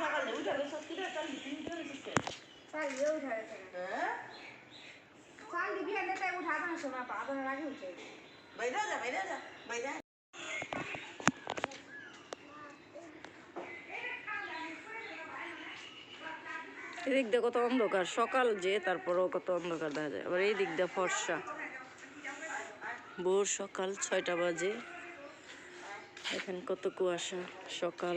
সকালে উঠে চাল উঠে হ্যাঁ? চাল দিবি তাই উঠা না সময় পা আগে উঠে বাইরে যা বাইরে যা বাইরে এদিক দিয়ে কত অন্ধকার সকাল যে তারপরেও কত অন্ধকার দেখা যায়। আবার এই দিক দিয়ে ফর্সা। ভোর সকাল ছয়টা বাজে। এখন কত কুয়াশা সকাল।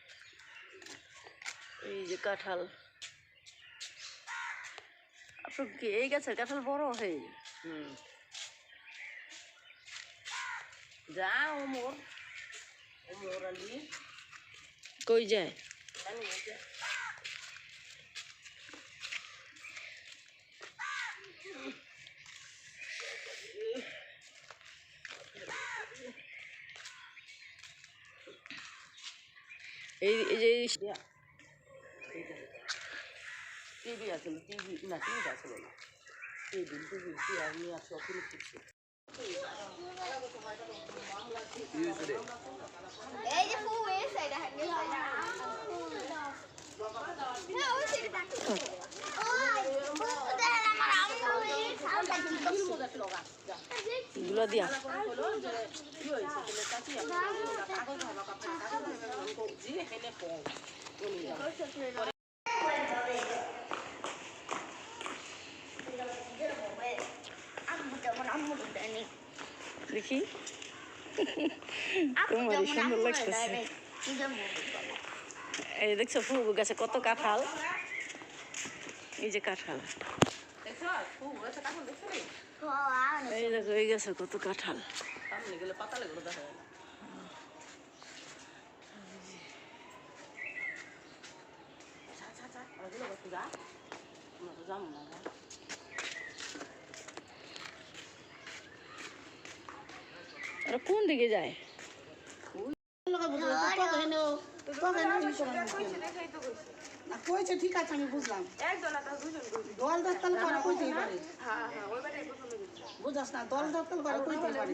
এই যে কাঁঠাল। আপনার কি এই গাছের কাঁঠাল বড় হয়? যা ওমর। ওমর আলী। কই যায়? এই এই যে। টিভি আসলে টিভি না টিভি আসলে না টিভি টিভি দিয়ে আমি আসলে কিনে কিছু এই যে ফু এই সাইডে হাঁটে না ওই সাইডে দেখো ওই ওদের আমার আম্মু এই সাউন্ডটা কি করছে এগুলো দিয়া আম্মু যেমন আম্মু দেয়নি দেখি তোমার সুন্দর লাগতেছে। এই দেখছ ফুল গাছে কত কাঁঠাল। এই যে কাঁঠাল। এই দেখো এই গাছে কত কাঁঠাল। পাতা লেগুলো দেখা যায় না যা, যা, যা, ওগুলো করতে যা। আমরা তো যাব না, যা। ওরা কোন দিকে যায়? না কইছে ঠিক আছে আমি বুঝলাম। দল দত্তল করে কইতেই পারে। বুঝাস না দল দত্তল করে কইতেই পারে।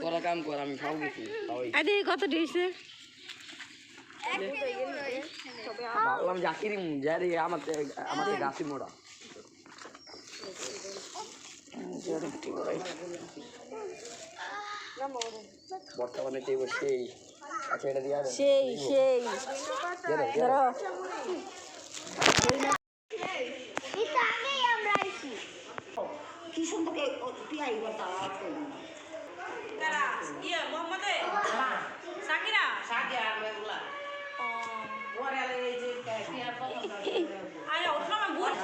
তোরা কাম কর আমি খাও কিছু আরে কত দিয়েছে? ভাবলাম জাকিরি যারে আমার আমাদের গাছি মোড়া। বর্তমানে এবার সেই। আচ্ছা এটা দিয়ে সেই সেই। ধরো। কি সম্পর্কে পিয়াই কথা কারা? ইয়ে, মোহাম্মদে? সাকিরা? আয়, ওঠো না, বুট।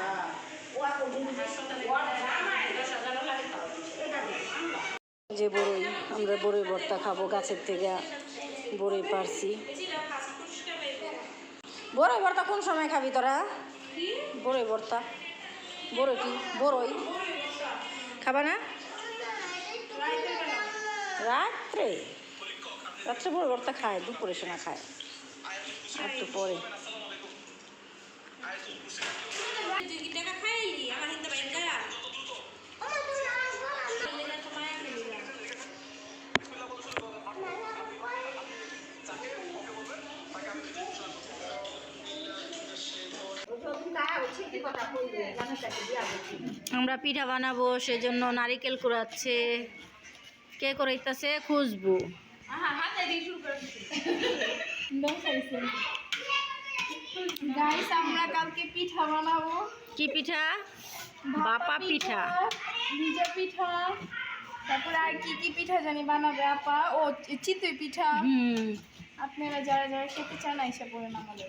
যে বড়ই আমরা বড়ই ভর্তা খাব গাছের থেকে বড়ই পারছি বড়ই ভর্তা কোন সময় খাবি তোরা বড়ই ভর্তা বড়ই কি বড়ই খাবা না রাত্রে রাত্রে পরে ভর্তা খায়, দুপুরে সময় খায়। একটু পরে। আমরা পিঠা বানাবো, সেজন্য নারিকেল কুড়াচ্ছে। কে করাইতেছে? আমরা কালকে পিঠা বানাবো। কি পিঠা? বাপা পিঠা ভিজা পিঠা। তারপরে আর কি কি পিঠা জানি বানাবে আপা? ও চিতই পিঠা। হুম। আপনারা যারা যারা খেতে চান আইসা পড়েন আমাদের।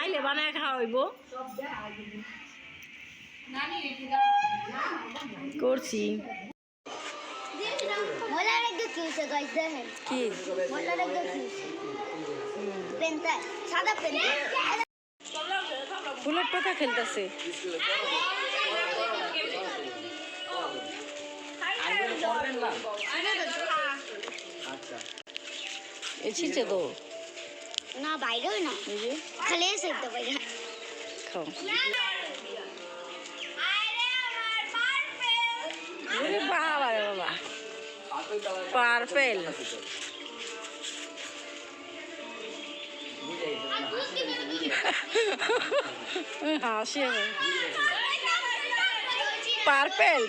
আইলে বানায় খাওয়া হইব। করছি। মোলার একটু কি? হয়েছে গাইস দেখেন কি মোলার একটু কি হয়েছে পেনটা সাদা পেন ফুলের টোকা খেলতেছে। এসেছে তো। না বাইরেও না। খালি এসে একটু বাইরে খাও। পার্পেল হাসি পার্পেল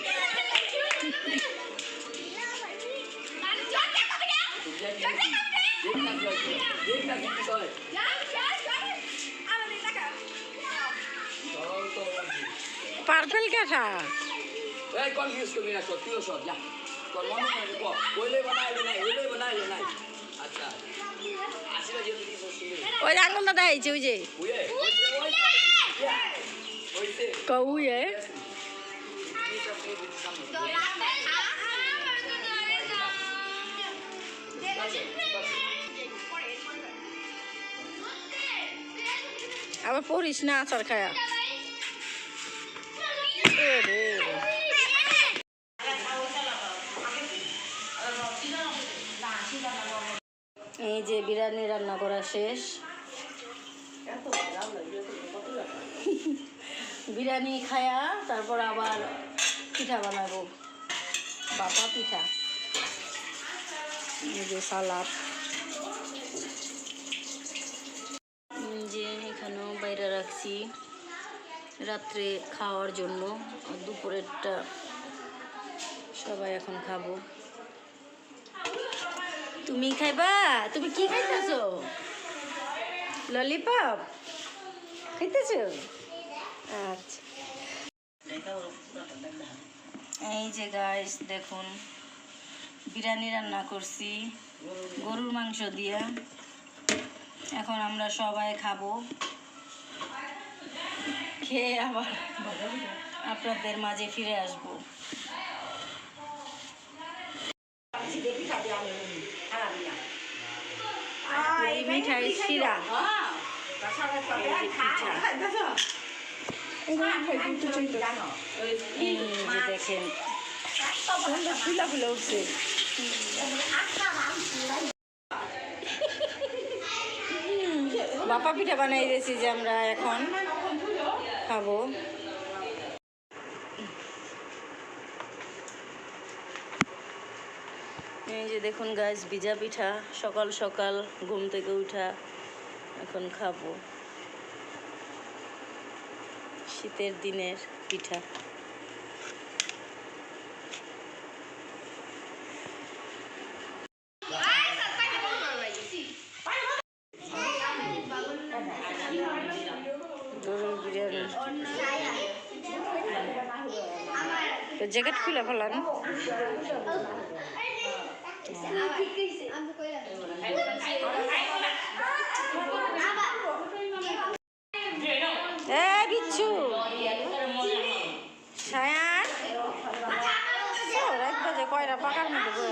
পার্পেল কাঠা কনফিউজ করবি না সত্যিও সব যা। তোর মনে করে কো ওইলে বানাইলে নাই ওইলে বানাইলে নাই আচ্ছা আসলে যে তুই শুনবি ওই আঙুল না দেখাইছে ওই যে বুঝে ওইছে কউয়ে আবার পড়িস না আচার খায়া যে বিরিয়ানি রান্না করা শেষ। বিরিয়ানি খায়া তারপর আবার পিঠা বানাবো। বাপা পিঠা। যে সালাদ। যে এখানেও বাইরে রাখছি রাত্রে খাওয়ার জন্য। দুপুরেরটা সবাই এখন খাব। তুমি খাইবা? তুমি কি খাইতেছো? ললিপপ? খাইতেছো? আচ্ছা। এই যে গাইস দেখুন, বিরিয়ানি রান্না করছি, গরুর মাংস দিয়া। এখন আমরা সবাই খাব। খেয়ে আবার আপনাদের মাঝে ফিরে আসব এই মিঠাই শিরা দেখেন ফুলে উঠছে বাপা পিঠা বানাই দিয়েছি যে আমরা এখন খাব। এই যে দেখুন গাছ ভিজা পিঠা, সকাল সকাল ঘুম থেকে উঠা, এখন খাব। শীতের দিনের পিঠা। জ্যাকেট খুলে ফেলান। বিচ্ছু সায়ান রাত যে কয়রা পাকার মধ্যে